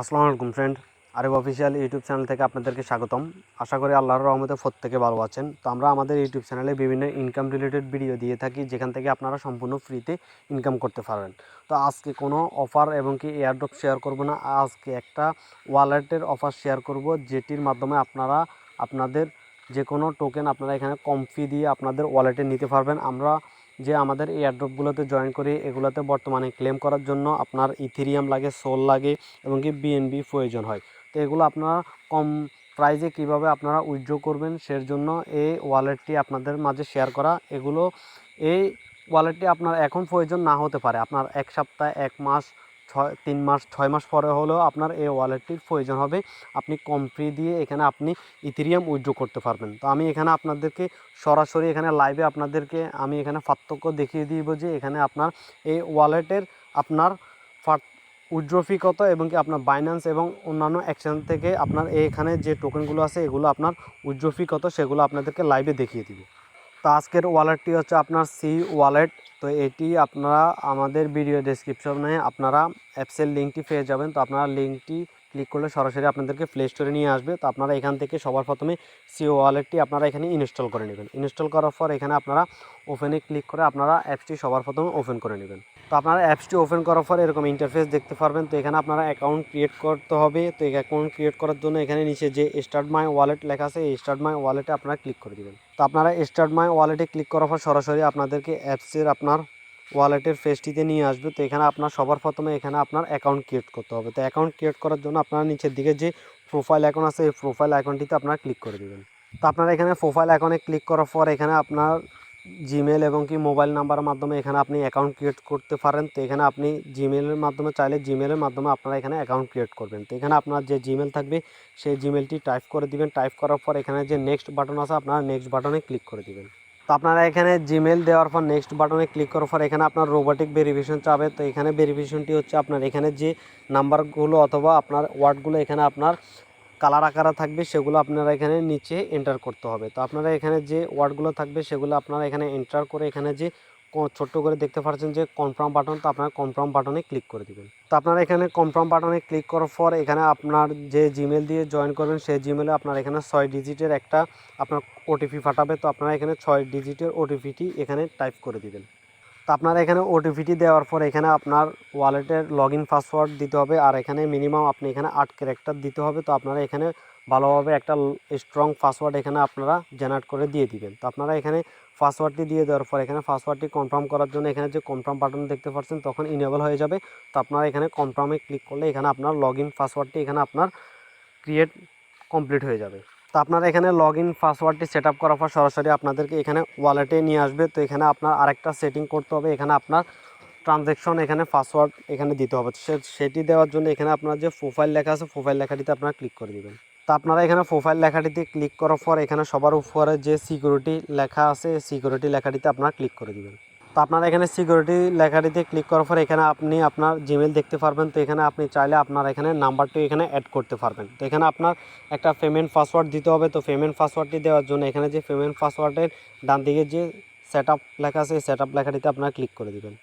আসসালামু আলাইকুম ফ্রেন্ড আরেব অফিসিয়াল ইউটিউব চ্যানেল থেকে আপনাদেরকে স্বাগতম। আশা করি আল্লাহর রহমতে প্রত্যেকে ভালো আছেন। তো আমরা আমাদের ইউটিউব চ্যানেলে বিভিন্ন ইনকাম রিলেটেড ভিডিও দিয়ে থাকি, যেখান থেকে আপনারা সম্পূর্ণ ফ্রিতে ইনকাম করতে পারবেন। তো আজকে কোনো অফার এবং কি এয়ারড্রপ শেয়ার করব না, আজকে একটা ওয়ালেটের অফার শেয়ার করব, যেটির মাধ্যমে আপনারা আপনাদের যে কোনো টোকেন আপনারা এখানে কম ফি দিয়ে আপনাদের ওয়ালেটে নিতে পারবেন। আমরা যে আমাদের এয়ারড্রপগুলোতে জয়েন করে, এগুলোতে বর্তমানে ক্লেম করার জন্য আপনার ইথিরিয়াম লাগে সোল লাগে এবং কি বিএনবি প্রয়োজন হয়। তো এগুলো আপনারা কম প্রাইজে কীভাবে আপনারা উইথড্র করবেন সের জন্য এই ওয়ালেটটি আপনাদের মাঝে শেয়ার করা। এগুলো এই ওয়ালেটটি আপনার এখন প্রয়োজন না হতে পারে। আপনার এক সপ্তাহ, এক মাস ছয়, তিন মাস, ছয় মাস পরে হলেও আপনার এই ওয়ালেটটির প্রয়োজন হবে। আপনি কম ফ্রি দিয়ে এখানে আপনি ইথেরিয়াম উইথড্র করতে পারবেন। তো আমি এখানে আপনাদেরকে সরাসরি এখানে লাইভে আপনাদেরকে আমি এখানে পার্থক্য দেখিয়ে দিব যে এখানে আপনার এই ওয়ালেটের আপনার উইথড্র ফি কত এবং কি আপনার বাইন্যান্স এবং অন্যান্য এক্সচেঞ্জ থেকে আপনার এখানে যে টোকেনগুলো আছে, এগুলো আপনার উইথড্র ফি কত সেগুলো আপনাদেরকে লাইভে দেখিয়ে দিব। তো আজকের ওয়ালেটটি হচ্ছে আপনার সি ওয়ালেট। তো এটি আপনারা আমাদের ভিডিও ডেসক্রিপশনে আপনারা অ্যাপসের লিঙ্কটি পেয়ে যাবেন। তো আপনারা লিঙ্কটি ক্লিক করলে সরাসরি আপনাদেরকে প্লে স্টোরে নিয়ে আসবে। তো আপনারা এখান থেকে সবার প্রথমে সি ওয়ালেটটি আপনারা এখানে ইনস্টল করে নেবেন। ইনস্টল করার পর এখানে আপনারা ওপেনে ক্লিক করে আপনারা অ্যাপসটি সবার প্রথমে ওপেন করে নেবেন। তো আপনারা অ্যাপসটি ওপেন করার পর এরকম ইন্টারফেস দেখতে পারবেন। তো এখানে আপনারা অ্যাকাউন্ট ক্রিয়েট করতে হবে। তো এই অ্যাকাউন্ট ক্রিয়েট করার জন্য এখানে নিচে যে স্টার্ট মাই ওয়ালেট লেখা আছে, এই স্টার্ট মাই ওয়ালেটে আপনারা ক্লিক করে দেবেন। তো আপনারা স্টার্ট মাই ওয়ালেটে ক্লিক করার পর সরাসরি আপনাদেরকে অ্যাপসের আপনার ওয়ালেটের ফেসটিতে নিয়ে আসবে, তো এখানে আপনার সবার প্রথমে এখানে আপনার অ্যাকাউন্ট ক্রিয়েট করতে হবে। তো অ্যাকাউন্ট ক্রিয়েট করার জন্য আপনারা নিচের দিকে যে প্রোফাইল অ্যাকাউন্ট আছে, এই প্রোফাইল অ্যাকাউন্টটিতে আপনারা ক্লিক করে দেবেন। তো আপনারা এখানে প্রোফাইল অ্যাকাউন্টে ক্লিক করার পর এখানে আপনার জিমেল এবং কি মোবাইল নাম্বারের মাধ্যমে এখানে আপনি অ্যাকাউন্ট ক্রিয়েট করতে পারেন। তো এখানে আপনি জিমেলের মাধ্যমে চাইলে জিমেলের মাধ্যমে আপনারা এখানে অ্যাকাউন্ট ক্রিয়েট করবেন। তো এখানে আপনার যে জিমেল থাকবে, সেই জিমেলটি টাইপ করে দিবেন। টাইপ করার পর এখানে যে নেক্সট বাটন আছে, আপনারা নেক্সট বাটনে ক্লিক করে দিবেন। তো আপনারা এখানে জিমেল দেওয়ার পর নেক্সট বাটনে ক্লিক করার পর এখানে আপনার রোবোটিক ভেরিফিকেশন চাবে। তো এখানে ভেরিফিকেশনটি হচ্ছে আপনার এখানে যে নাম্বারগুলো অথবা আপনার ওয়ার্ডগুলো এখানে আপনার কালার আকারে থাকবে, সেগুলো আপনারা এখানে নিচে এন্টার করতে হবে। তো আপনারা এখানে যে ওয়ার্ডগুলো থাকবে, সেগুলো আপনারা এখানে এন্টার করে এখানে যে ছোট্ট করে দেখতে পাচ্ছেন যে কনফার্ম বাটন তো আপনারা কনফার্ম বাটনে ক্লিক করে দিবেন। তো আপনারা এখানে কনফার্ম বাটনে ক্লিক করার পর এখানে আপনার যে জিমেল দিয়ে জয়েন করবেন, সেই জিমেলে আপনার এখানে ছয় ডিজিটের একটা আপনার ওটিপি পাঠাবে। তো আপনারা এখানে ছয় ডিজিটের ওটিপিটি এখানে টাইপ করে দিবেন। তো আপনারা এখানে ওটিপিটি দেওয়ার পর এখানে আপনার ওয়ালেটের লগ ইন পাসওয়ার্ড দিতে হবে। আর এখানে মিনিমাম আপনি এখানে আট ক্যারেক্টার দিতে হবে। তো আপনারা এখানে ভালোভাবে একটা স্ট্রং পাসওয়ার্ড এখানে আপনারা জেনারেট করে দিয়ে দিবেন। তো আপনারা এখানে পাসওয়ার্ডটি দিয়ে দেওয়ার পর এখানে পাসওয়ার্ডটি কনফার্ম করার জন্য এখানে যে কনফার্ম বাটন দেখতে পাচ্ছেন তখন ইনেবল হয়ে যাবে। তো আপনারা এখানে কনফার্মে ক্লিক করলে এখানে আপনার লগ ইন পাসওয়ার্ডটি এখানে আপনার ক্রিয়েট কমপ্লিট হয়ে যাবে। তো আপনারা এখানে লগ ইন পাসওয়ার্ডটি সেট আপ করার পর সরাসরি আপনাদেরকে এখানে ওয়ালেটে নিয়ে আসবে। তো এখানে আপনার আরেকটা সেটিং করতে হবে। এখানে আপনার ট্রানজ্যাকশন এখানে পাসওয়ার্ড এখানে দিতে হবে। সেটি দেওয়ার জন্য এখানে আপনার যে প্রোফাইল লেখা আছে প্রোফাইল লেখাটিতে আপনারা ক্লিক করে দিবেন। তো আপনারা এখানে প্রোফাইল লেখাটিতে ক্লিক করার পর এখানে সবার উপরে যে সিকিউরিটি লেখা আছে সিকিউরিটি লেখাটিতে আপনারা ক্লিক করে দিবেন। তো আপনারা এখানে সিকিউরিটি লেখাটিতে ক্লিক করার পর এখানে আপনি আপনার জিমেল দেখতে পারবেন। তো এখানে আপনি চাইলে আপনার এখানে নাম্বারটি এখানে অ্যাড করতে পারবেন। তো এখানে আপনার একটা পেমেন্ট পাসওয়ার্ড দিতে হবে। তো পেমেন্ট পাসওয়ার্ডটি দেওয়ার জন্য এখানে যে পেমেন্ট পাসওয়ার্ডের ডান দিকে যে সেট লেখা আছে সেট আপ লেখাটিতে আপনারা ক্লিক করে দিবেন।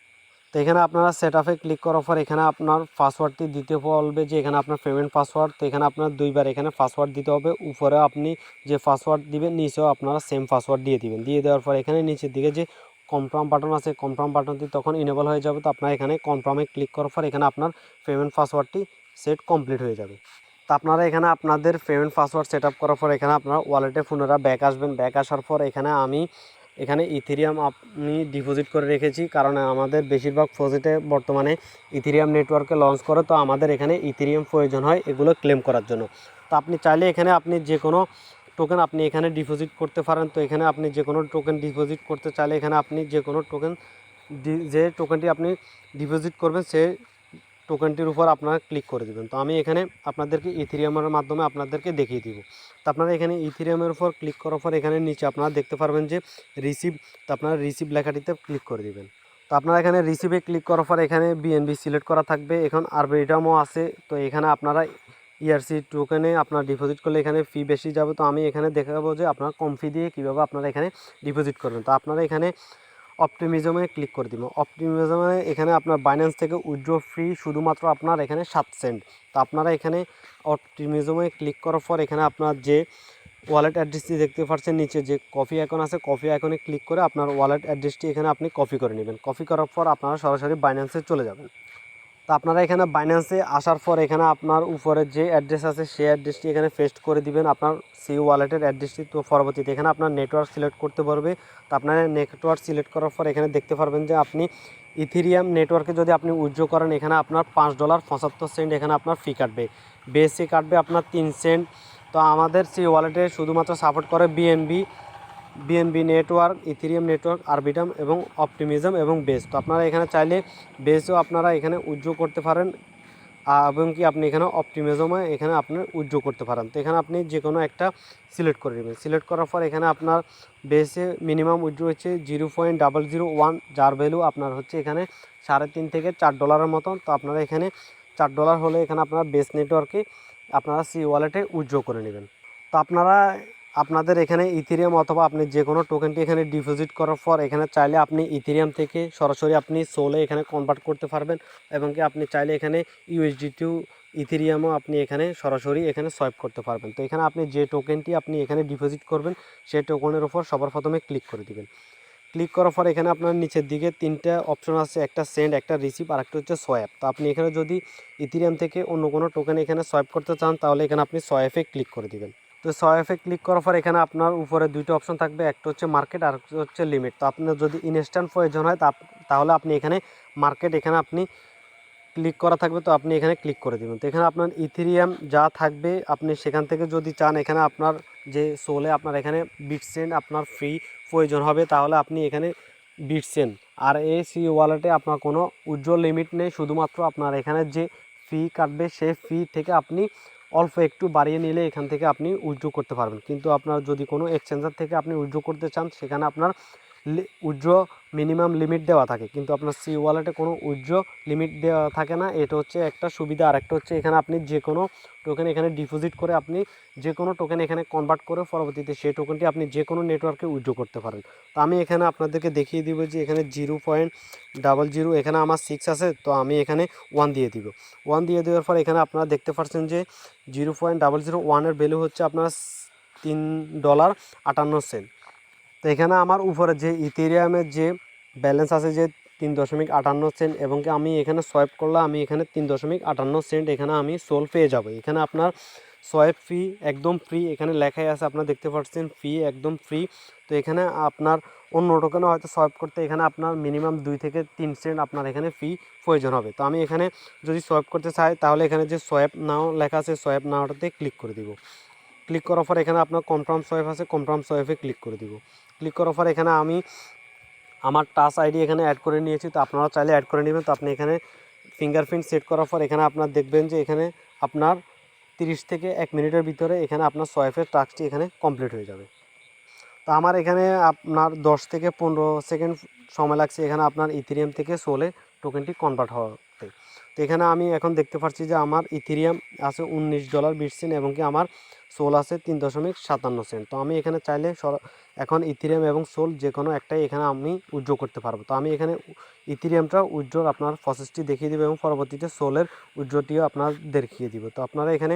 তো এখানে আপনারা সেট আপে ক্লিক করার পর এখানে আপনার পাসওয়ার্ডটি দিতে বলবে যে এখানে আপনার পেমেন্ট পাসওয়ার্ড তো এখানে আপনার দুইবার এখানে পাসওয়ার্ড দিতে হবে। উপরে আপনি যে পাসওয়ার্ড দিবেন, নিচেও আপনারা সেম পাসওয়ার্ড দিয়ে দিবেন। দিয়ে দেওয়ার পর এখানে নিচের দিকে যে কনফার্ম বাটন আছে কনফার্ম বাটনটি তখন ইনেবল হয়ে যাবে। তো আপনার এখানে কনফার্মে ক্লিক করার পর এখানে আপনার পেমেন্ট পাসওয়ার্ডটি সেট কমপ্লিট হয়ে যাবে। তো আপনারা এখানে আপনাদের পেমেন্ট পাসওয়ার্ড সেট আপ করার পর এখানে আপনারা ওয়ালেটে পুনরায় ব্যাক আসবেন। ব্যাক আসার পর এখানে আমি এখানে ইথেরিয়াম আপনি ডিপোজিট করে রেখেছি, কারণ আমাদের বেশিরভাগ প্রজেক্টে বর্তমানে ইথেরিয়াম নেটওয়ার্কে লঞ্চ করে, তো আমাদের এখানে ইথেরিয়াম প্রয়োজন হয় এগুলো ক্লেম করার জন্য। তো আপনি চাইলে এখানে আপনি যে কোনো টোকেন আপনি এখানে ডিপোজিট করতে পারেন, তো এখানে আপনি যে কোনো টোকেন ডিপোজিট করতে চাইলে এখানে আপনি যে কোনো টোকেন যে টোকেনটি আপনি ডিপোজিট করবেন, সে টোকেনটির উপর আপনারা ক্লিক করে দেবেন। তো আমি এখানে আপনাদেরকে ইথিরিয়ামের মাধ্যমে আপনাদেরকে দেখিয়ে দিব। তো আপনারা এখানে ইথিরিয়ামের উপর ক্লিক করার পর এখানে নিচে আপনারা দেখতে পারবেন যে রিসিভ তো আপনারা রিসিভ লেখাটিতে ক্লিক করে দিবেন। তো আপনারা এখানে রিসিভে ক্লিক করার পর এখানে বিএনবি সিলেক্ট করা থাকবে। এখন আরবিটামও আছে। তো এখানে আপনারা ইআরসি টোকেনে আপনার ডিপোজিট করলে এখানে ফি বেশি যাবে। তো আমি এখানে দেখাবো যে আপনারা কম ফি দিয়ে কীভাবে আপনারা এখানে ডিপোজিট করবেন। তো আপনারা এখানে অপটিমিজমে ক্লিক করে দিব। অপটিমিজমে এখানে আপনার বাইন্যান্স থেকে উইড্রো ফ্রি শুধুমাত্র আপনার এখানে সাত সেন্ট তো আপনারা এখানে অপটিমিজমে ক্লিক করার পর এখানে আপনার যে ওয়ালেট অ্যাড্রেসটি দেখতে পাচ্ছেন, নিচে যে কফি আইকন আছে কফি আইকনে ক্লিক করে আপনার ওয়ালেট অ্যাড্রেসটি এখানে আপনি কপি করে নেবেন। কপি করার পর আপনারা সরাসরি বাইন্যান্সে চলে যাবেন। তো আপনারা এখানে বাইন্যান্সে আসার পর এখানে আপনার উপরে যে অ্যাড্রেস আছে, সেই অ্যাড্রেসটি এখানে পেস্ট করে দিবেন আপনার সেই ওয়ালেটের অ্যাড্রেসটি তো পরবর্তীতে এখানে আপনার নেটওয়ার্ক সিলেক্ট করতে পারবে। তো আপনার নেটওয়ার্ক সিলেক্ট করার পর এখানে দেখতে পারবেন যে আপনি ইথিরিয়াম নেটওয়ার্কে যদি আপনি উজ্জ্ব করেন, এখানে আপনার পাঁচ ডলার পঁচাত্তর সেন্ট এখানে আপনার ফি কাটবে। বেসে কাটবে আপনার তিন সেন্ট তো আমাদের সেই ওয়ালেটে শুধুমাত্র সাপোর্ট করে BNB BNB network Ethereum network Arbitrum এবং অপটিমিজম এবং বেস তো আপনারা এখানে চাইলে বেসও আপনারা এখানে উজ্জ্ব করতে পারেন এবং কি আপনি এখানে অপটিমিজমে এখানে আপনি উজ্জ্ব করতে পারেন। তো এখানে আপনি যে কোনো একটা সিলেক্ট করে নেবেন। সিলেক্ট করার পর এখানে আপনার বেসে মিনিমাম উজ্জ্ব হচ্ছে zero point double zero one যার ভ্যালু আপনার হচ্ছে এখানে সাড়ে তিন থেকে চার ডলারের মতন। তো আপনারা এখানে চার ডলার হলে এখানে আপনারা বেস নেটওয়ার্কে আপনারা সি ওয়ালেটে উজ্জ্ব করে নেবেন। তো আপনারা আপনাদের এখানে ইথিরিয়াম অথবা আপনি যে কোনো টোকেনটি এখানে ডিপোজিট করার পর এখানে চাইলে আপনি ইথিরিয়াম থেকে সরাসরি আপনি সোলে এখানে কনভার্ট করতে পারবেন এবং কি আপনি চাইলে এখানে ইউএসডি টু ইথিরিয়ামও আপনি এখানে সরাসরি এখানে সোয়াইপ করতে পারবেন। তো এখানে আপনি যে টোকেনটি আপনি এখানে ডিপোজিট করবেন সেই টোকেনের উপর সবার প্রথমে ক্লিক করে দিবেন। ক্লিক করার পর এখানে আপনার নিচের দিকে তিনটা অপশন আছে, একটা সেন্ড একটা রিসিভ আর একটা হচ্ছে সোয়াপ তো আপনি এখানে যদি ইথিরিয়াম থেকে অন্য কোনো টোকেন এখানে সোয়াইপ করতে চান, তাহলে এখানে আপনি সোয়াপে ক্লিক করে দিবেন। তো সোয়াপে ক্লিক করার পর এখানে আপনার উপরে দুইটা অপশন থাকবে, একটা হচ্ছে মার্কেট আর হচ্ছে লিমিট তো আপনার যদি ইনস্ট্যান্ট প্রয়োজন হয় তাহলে আপনি এখানে মার্কেট এখানে আপনি ক্লিক করা থাকবে, তো আপনি এখানে ক্লিক করে দেবেন। তো এখানে আপনার ইথিরিয়াম যা থাকবে, আপনি সেখান থেকে যদি চান, এখানে আপনার যে সোলে আপনার এখানে বিটসেন আপনার ফ্রি প্রয়োজন হবে, তাহলে আপনি এখানে বিটসেন আর এই সি ওয়ালেটে আপনার কোনো উজ্জ্বল লিমিট নেই। শুধুমাত্র আপনার এখানে যে ফি কাটবে, সে ফি থেকে আপনি অল্প একটু বাড়িয়ে নিলে এখান থেকে আপনি উইথড্র করতে পারবেন। কিন্তু আপনার যদি কোনো এক্সচেঞ্জার থেকে আপনি উইথড্র করতে চান, সেখানে আপনার উজ্জ্ব মিনিমাম লিমিট দেওয়া থাকে। কিন্তু আপনার সি ওয়ালেটে কোনো উজ্জ্ব লিমিট দেওয়া থাকে না। এটা হচ্ছে একটা সুবিধা। আর একটা হচ্ছে এখানে আপনি যে কোনো টোকেন এখানে ডিপোজিট করে আপনি যে কোনো টোকেন এখানে কনভার্ট করে পরবর্তীতে সেই টোকেনটি আপনি যে কোনো নেটওয়ার্কে উজ্জ্ব করতে পারেন। তো আমি এখানে আপনাদেরকে দেখিয়ে দিব যে এখানে জিরো পয়েন্ট ডাবল জিরো, এখানে আমার সিক্স আছে, তো আমি এখানে ওয়ান দিয়ে দিব। ওয়ান দিয়ে দেওয়ার পর এখানে আপনারা দেখতে পাচ্ছেন যে জিরো পয়েন্ট ডাবল জিরো ওয়ানের ভ্যালু হচ্ছে আপনার তিন ডলার আটান্ন সেন্ট তো এখানে আমার উপরে যে ইথেরিয়ামের যে ব্যালেন্স আছে যে তিন দশমিক আটান্ন সেন্ট এবং আমি এখানে সোয়াইপ করলে আমি এখানে তিন দশমিক আটান্ন সেন্ট এখানে আমি সোল পেয়ে যাব। এখানে আপনার সোয়াইপ ফি একদম ফ্রি এখানে লেখাই আছে, আপনার দেখতে পাচ্ছেন ফি একদম ফ্রি তো এখানে আপনার অন্য টোকেনে হয়তো সোয়াইপ করতে এখানে আপনার মিনিমাম দুই থেকে তিন সেন্ট আপনার এখানে ফি প্রয়োজন হবে। তো আমি এখানে যদি সোয়াইপ করতে চাই, তাহলে এখানে যে সোয়াইপ নাও লেখা আছে, সোয়াইপ নাওটাতে ক্লিক করে দিব। ক্লিক করার পর এখানে আপনার কনফার্ম সোয়াইপ আছে কনফার্ম সোয়াইপে ক্লিক করে দিব। ক্লিক করার পর এখানে আমি আমার টাচ আইডি এখানে অ্যাড করে নিয়েছি, তো আপনারা চাইলে অ্যাড করে নেবেন। তো আপনি এখানে ফিঙ্গারপ্রিন্ট সেট করার পর এখানে আপনার দেখবেন যে এখানে আপনার তিরিশ থেকে এক মিনিটের ভিতরে এখানে আপনার সোয়াইপের টাস্কটি এখানে কমপ্লিট হয়ে যাবে। তো আমার এখানে আপনার দশ থেকে পনেরো সেকেন্ড সময় লাগছে এখানে আপনার ইথিরিয়াম থেকে সোলে টোকেনটি কনভার্ট হতে তো এখানে আমি এখন দেখতে পাচ্ছি যে আমার ইথিরিয়াম আছে উনিশ ডলার বিশ সেন্ট এবং কি আমার সোল আছে তিন দশমিক সাতান্ন সেন্ট। তো আমি এখানে চাইলে এখন ইথিরিয়াম এবং সোল যে কোনো একটাই এখানে আমি উজ্জ্ব করতে পারব। তো আমি এখানে ইথিরিয়ামটা উজ্জ্বল আপনার ফসেসটি দেখিয়ে দেবো এবং পরবর্তীতে সোলের উজ্জ্বটিও আপনার দেখিয়ে দিব। তো আপনারা এখানে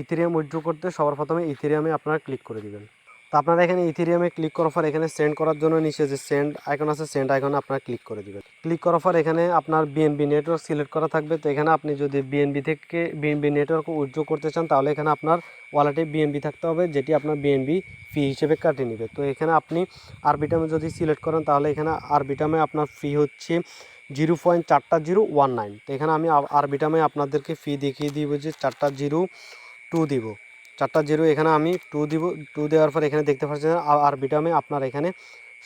ইথিরিয়াম উজ্জ্ব করতে সবার প্রথমে ইথিরিয়ামে আপনারা ক্লিক করে দিবেন। তো আপনারা এখানে ইথিরিয়ামে ক্লিক করার পর এখানে সেন্ড করার জন্য নিচে যে সেন্ড আইকন আছে সেন্ড আইকনে আপনারা ক্লিক করে দিবেন। ক্লিক করার পর এখানে আপনার বিএনবি নেটওয়ার্ক সিলেক্ট করা থাকবে। তো এখানে আপনি যদি বিএনবি থেকে বিএনবি নেটওয়ার্ক উজ্জ্ব করতে চান, তাহলে এখানে আপনার ওয়ালেটে বিএনবি থাকতে হবে, যেটি আপনার বিএনবি ফি হিসেবে কাটিয়ে নেবে। তো এখানে আপনি আরবিটামে যদি সিলেক্ট করেন, তাহলে এখানে আরবিটামে আপনার ফি হচ্ছে জিরো পয়েন্ট চারটা জিরো ওয়ান নাইন তো এখানে আমি আরবিটামে আপনাদেরকে ফি দেখিয়ে দিব যে চারটা জিরো টু দিব। চারটা জিরো, এখানে আমি টু দিব টু দেওয়ার পর এখানে দেখতে পাচ্ছেন আরবিটামে আপনার এখানে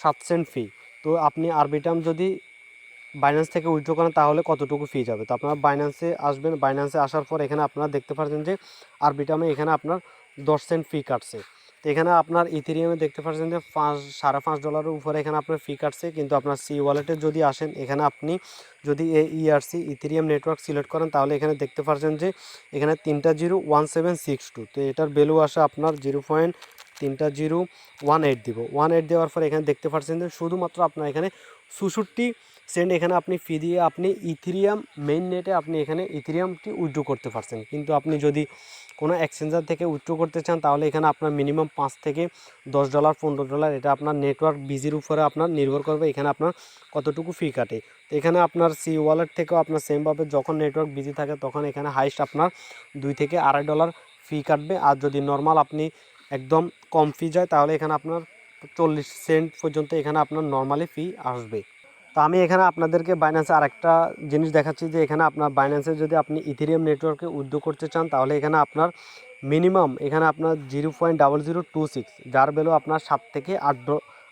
সাত সেন্ট ফি তো আপনি আরবিটাম যদি বাইন্যান্স থেকে উইথড্র করেন, তাহলে কতটুকু ফি যাবে? তো আপনারা বাইন্যান্সে আসবেন বাইন্যান্সে আসার পর এখানে আপনারা দেখতে পাচ্ছেন যে আরবিটামে এখানে আপনার দশ সেন্ট ফি কাটছে। তো এখানে আপনার ইথেরিয়ামে দেখতে পাচ্ছেন যে পাঁচ, সাড়ে পাঁচ ডলারের উপরে এখানে আপনার ফি কাটছে। কিন্তু আপনার সি ওয়ালেটে যদি আসেন, এখানে আপনি যদি এ ইআরসি ইথেরিয়াম নেটওয়ার্ক সিলেক্ট করেন, তাহলে এখানে দেখতে পাচ্ছেন যে এখানে তিনটা zero one seven six two. তো এটার ভ্যালু আসে আপনার জিরো পয়েন্ট তিনটা জিরো ওয়ান এইট দিব। ওয়ান এইট দেওয়ার পর এখানে দেখতে পাচ্ছেন যে শুধুমাত্র আপনার এখানে চৌষট্টি সেন্ট এখানে আপনি ফি দিয়ে আপনি ইথিরিয়াম মেইন নেটে আপনি এখানে ইথিরিয়ামটি উইথড্র করতে পারছেন। কিন্তু আপনি যদি কোনো এক্সচেঞ্জার থেকে উইথড্র করতে চান, তাহলে এখানে আপনার মিনিমাম পাঁচ থেকে দশ ডলার পনেরো ডলার এটা আপনার নেটওয়ার্ক বিজির উপরে আপনার নির্ভর করবে, এখানে আপনার কতটুকু ফি কাটে। তো এখানে আপনার সি ওয়ালেট থেকেও আপনার সেমভাবে যখন নেটওয়ার্ক বিজি থাকে, তখন এখানে হাইস্ট আপনার দুই থেকে আড়াই ডলার ফি কাটবে। আর যদি নর্মাল আপনি একদম কম ফি যায়, তাহলে এখানে আপনার চল্লিশ সেন্ট পর্যন্ত এখানে আপনার নর্মালি ফি আসবে। তো আমি এখানে আপনাদেরকে বাইন্যান্সে আরেকটা জিনিস দেখাচ্ছি যে এখানে আপনার বাইন্যান্সে যদি আপনি ইথেরিয়াম নেটওয়ার্কে উদ্যোগ করতে চান, তাহলে এখানে আপনার মিনিমাম এখানে আপনার zero point double zero two six যার ভ্যালু আপনার সাত থেকে আট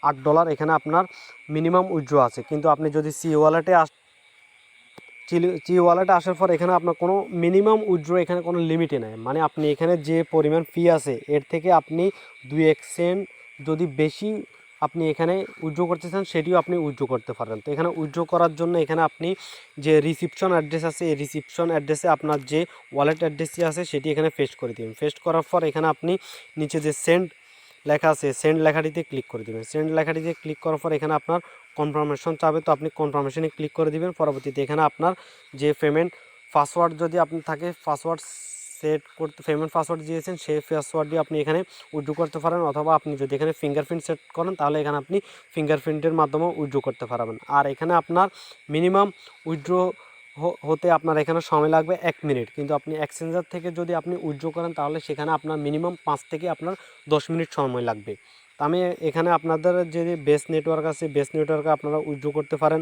আট ডলার এখানে আপনার মিনিমাম উজ্জ্ব আছে। কিন্তু আপনি যদি সি ওয়ালেটে আস চি ওয়ালেটে আসার পর এখানে আপনার কোনো মিনিমাম উজ্জ্ব এখানে কোনো লিমিটে নাই। মানে আপনি এখানে যে পরিমাণ ফি আছে, এর থেকে আপনি দুই এক সেন্ট যদি বেশি আপনি এখানে উজ্জ্ব করতে চান, সেটিও আপনি উজ্জ্ব করতে পারেন। তো এখানে উজ্জ্ব করার জন্য এখানে আপনি যে রিসিপশন অ্যাড্রেস আছে, এই রিসিপশন অ্যাড্রেসে আপনার যে ওয়ালেট অ্যাড্রেসটি আছে, সেটি এখানে পেস্ট করে দিবেন। পেস্ট করার পর এখানে আপনি নিচে যে সেন্ড লেখা আছে সেন্ড লেখাটিতে ক্লিক করে দেবেন। সেন্ড লেখাটিতে ক্লিক করার পর এখানে আপনার কনফার্মেশন চাবে, তো আপনি কনফার্মেশনে ক্লিক করে দিবেন। পরবর্তীতে এখানে আপনার যে পেমেন্ট পাসওয়ার্ড যদি আপনি থাকে পাসওয়ার্ড সেট করতে পেমেন্ট পাসওয়ার্ড দিয়েছেন, সেই পাসওয়ার্ড দিয়ে আপনি এখানে উইড্রো করতে পারেন অথবা আপনি যদি এখানে ফিঙ্গারপ্রিন্ট সেট করেন, তাহলে এখানে আপনি ফিঙ্গারপ্রিন্টের মাধ্যমেও উইড্রো করতে পারবেন। আর এখানে আপনার মিনিমাম উইড্রো হতে আপনার এখানে সময় লাগবে এক মিনিট কিন্তু আপনি এক্সচেঞ্জার থেকে যদি আপনি উইড্রো করেন, তাহলে সেখানে আপনার মিনিমাম পাঁচ থেকে আপনার দশ মিনিট সময় লাগবে। আমি এখানে আপনাদের যে বেস নেটওয়ার্ক আছে বেস নেটওয়ার্কে আপনারা উইড্রো করতে পারেন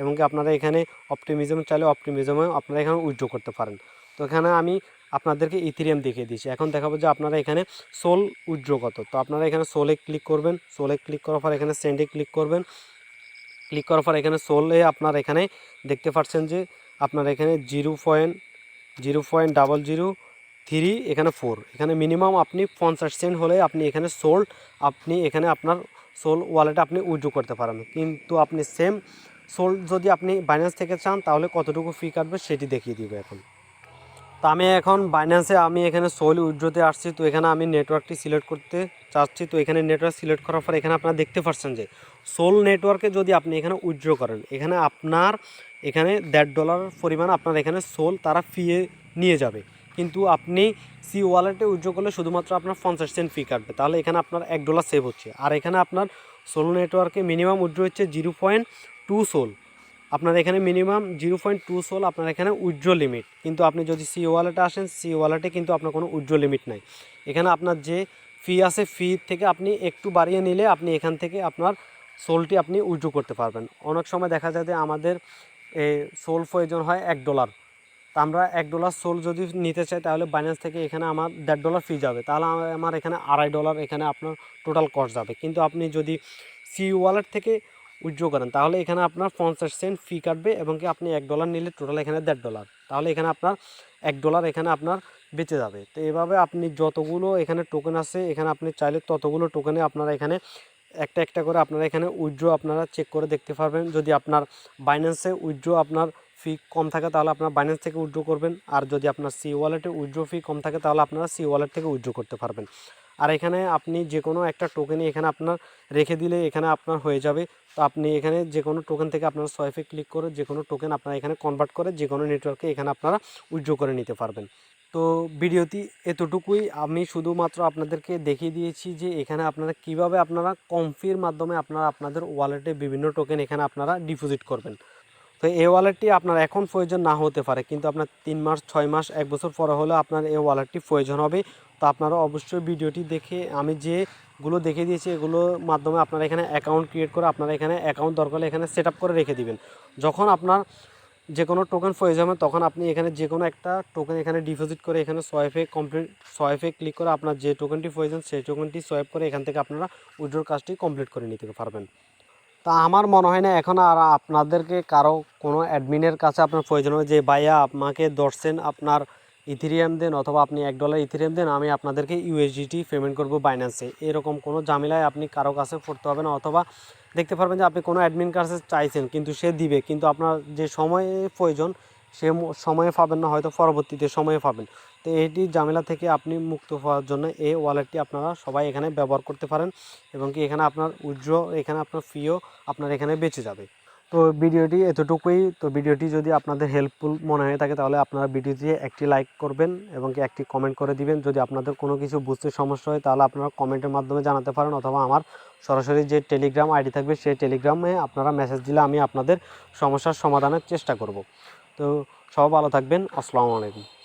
এবং কি আপনারা এখানে অপটিমিজম চাইলে অপটিমিজমেও আপনারা এখানে উইড্রো করতে পারেন। তো এখানে আমি আপনাদেরকে ইথিরিয়াম দেখিয়ে দিয়েছি। এখন দেখাবো যে আপনারা এখানে সোল উইড্রো কত। তো আপনারা এখানে সোলে ক্লিক করবেন। সোলে ক্লিক করার পর এখানে সেন্ডে ক্লিক করবেন। ক্লিক করার পর এখানে সোলে আপনার এখানে দেখতে পাচ্ছেন যে আপনার এখানে zero point zero point double zero, three, এখানে ফোর। এখানে মিনিমাম আপনি পঞ্চাশ সেন্ট হলে আপনি এখানে সোল আপনি এখানে আপনার সোল ওয়ালেটে আপনি উইড্রো করতে পারেন। কিন্তু আপনি সেম সোল যদি আপনি বাইন্যান্স থেকে চান, তাহলে কতটুকু ফি কাটবে সেটি দেখিয়ে দিবে এখন। তো আমি এখন বাইন্যান্সে আমি এখানে সোল উইড্রোতে আসছি, তো এখানে আমি নেটওয়ার্কটি সিলেক্ট করতে চাচ্ছি। তো এখানে নেটওয়ার্ক সিলেক্ট করার পর এখানে আপনারা দেখতে পাচ্ছেন যে সোল নেটওয়ার্কে যদি আপনি এখানে উইড্রো করেন, এখানে আপনার, এখানে দেড় ডলার পরিমাণ আপনার এখানে সোল তারা ফিয়ে নিয়ে যাবে। কিন্তু আপনি সি ওয়ালেটে উইড্রো করলে শুধুমাত্র আপনার পঞ্চাশ সেন্ট ফি কাটবে, তাহলে এখানে আপনার এক ডলার সেভ হচ্ছে। আর এখানে আপনার সোল নেটওয়ার্কে মিনিমাম উইড্রো হচ্ছে জিরো পয়েন্ট টু সোল আপনার এখানে minimum zero point two SOL আপনার এখানে উইড্রো লিমিট কিন্তু আপনি যদি সি ওয়ালেটে আসেন সি ওয়ালেটে কিন্তু আপনার কোনো উইড্রো লিমিট নাই। এখানে আপনার যে ফি আছে ফি থেকে আপনি একটু বাড়িয়ে নিলে আপনি এখান থেকে আপনার সোলটি আপনি উইড্রো করতে পারবেন। অনেক সময় দেখা যায় যে আমাদের সোল প্রয়োজন হয় এক ডলার তা আমরা এক ডলার সোল যদি নিতে চাই, তাহলে বাইন্যান্স থেকে এখানে আমার দেড় ডলার ফি যাবে। তাহলে আমার- আমার এখানে আড়াই ডলার এখানে আপনার টোটাল কস্ট যাবে। কিন্তু আপনি যদি সি ওয়ালেট থেকে উইথড্র করেন। তাহলে এখানে আপনার পঞ্চাশ সেন্ট ফি কাটবে এবং কি আপনি এক ডলার নিলে টোটাল এখানে দেড় ডলার তাহলে এখানে আপনার এক ডলার এখানে আপনার বেঁচে যাবে। তো এভাবে আপনি যতগুলো এখানে টোকেন আছে, এখানে আপনি চাইলে ততগুলো টোকেনে আপনারা এখানে একটা একটা করে আপনারা এখানে উইথড্র আপনারা চেক করে দেখতে পারবেন। যদি আপনার বাইন্যান্সে উইথড্র আপনার ফি কম থাকে, তাহলে আপনার বাইন্যান্স থেকে উইথড্র করবেন। আর যদি আপনার সি ওয়ালেটে উইথড্র ফি কম থাকে, তাহলে আপনারা সি ওয়ালেট থেকে উইথড্র করতে পারবেন। আর এখানে আপনি যে কোনো একটা টোকেনে এখানে আপনার রেখে দিলে এখানে আপনার হয়ে যাবে। তো আপনি এখানে যে কোনো টোকেন থেকে আপনারা সোয়াইফে ক্লিক করে যে কোনো টোকেন আপনারা এখানে কনভার্ট করে যে কোনো নেটওয়ার্কে এখানে আপনারা উইথড্র করে নিতে পারবেন। তো ভিডিওটি এতটুকুই। আমি শুধুমাত্র আপনাদেরকে দেখিয়ে দিয়েছি যে এখানে আপনারা কীভাবে আপনারা কমফির মাধ্যমে আপনারা আপনাদের ওয়ালেটে বিভিন্ন টোকেন এখানে আপনারা ডিপোজিট করবেন। তো এই ওয়ালেটটি আপনার এখন প্রয়োজন না হতে পারে, কিন্তু আপনার তিন মাস, ছয় মাস, এক বছর পরে হলে আপনার এই ওয়ালেটটি প্রয়োজন হবে। তো আপনারা অবশ্যই ভিডিওটি দেখে আমি যেগুলো দেখে দিয়েছি এগুলোর মাধ্যমে আপনারা এখানে অ্যাকাউন্ট ক্রিয়েট করে আপনারা এখানে অ্যাকাউন্ট দরকার এখানে সেট করে রেখে দিবেন। যখন আপনার যে কোনো টোকেন প্রয়োজন হবে, তখন আপনি এখানে যে কোনো একটা টোকেন এখানে ডিপোজিট করে এখানে সোয়াইফে কমপ্লিট সোয়াইফে ক্লিক করে আপনার যে টোকেনটি প্রয়োজন সেই টোকেনটি সোয়াইপ করে এখান থেকে আপনারা উইড্রোর কাজটি কমপ্লিট করে নিতে পারবেন। তা আমার মনে হয় না এখন আর আপনাদেরকে কারও কোনো অ্যাডমিনের কাছে আপনার প্রয়োজন হবে যে, ভাইয়া আমাকে দশছেন আপনার ইথিরিয়াম দেন অথবা আপনি এক ডলার ইথিরিয়াম দেন, আমি আপনাদেরকে ইউএসডিটি পেমেন্ট করব বাইন্যান্সে এরকম কোনো ঝামেলায় আপনি কারও কাছে পড়তে হবে না, অথবা দেখতে পারবেন যে আপনি কোনো অ্যাডমিন কাছে চাইছেন, কিন্তু সে দিবে, কিন্তু আপনার যে সময়ে প্রয়োজন, সে সময়ে পাবেন না, হয়তো পরবর্তীতে সময়ে পাবেন। তো এইটি ঝামেলা থেকে আপনি মুক্ত হওয়ার জন্য এই ওয়ালেটটি আপনারা সবাই এখানে ব্যবহার করতে পারেন এবং কি এখানে আপনার উজ্জ্ব এখানে আপনার ফিও আপনার এখানে বেঁচে যাবে। তো ভিডিওটি এতটুকুই। তো ভিডিওটি যদি আপনাদের হেল্পফুল মনে হয়ে থাকে তাহলে আপনারা ভিডিওটি একটি লাইক করবেন এবং একটি কমেন্ট করে দিবেন। যদি আপনাদের কোনো কিছু বুঝতে সমস্যা হয় তাহলে আপনারা কমেন্টের মাধ্যমে জানাতে পারেন অথবা আমার সরাসরি যে টেলিগ্রাম আইডি থাকবে সেই টেলিগ্রামে আপনারা মেসেজ দিলে আমি আপনাদের সমস্যার সমাধানের চেষ্টা করব। তো সব ভালো থাকবেন। আসসালামু আলাইকুম।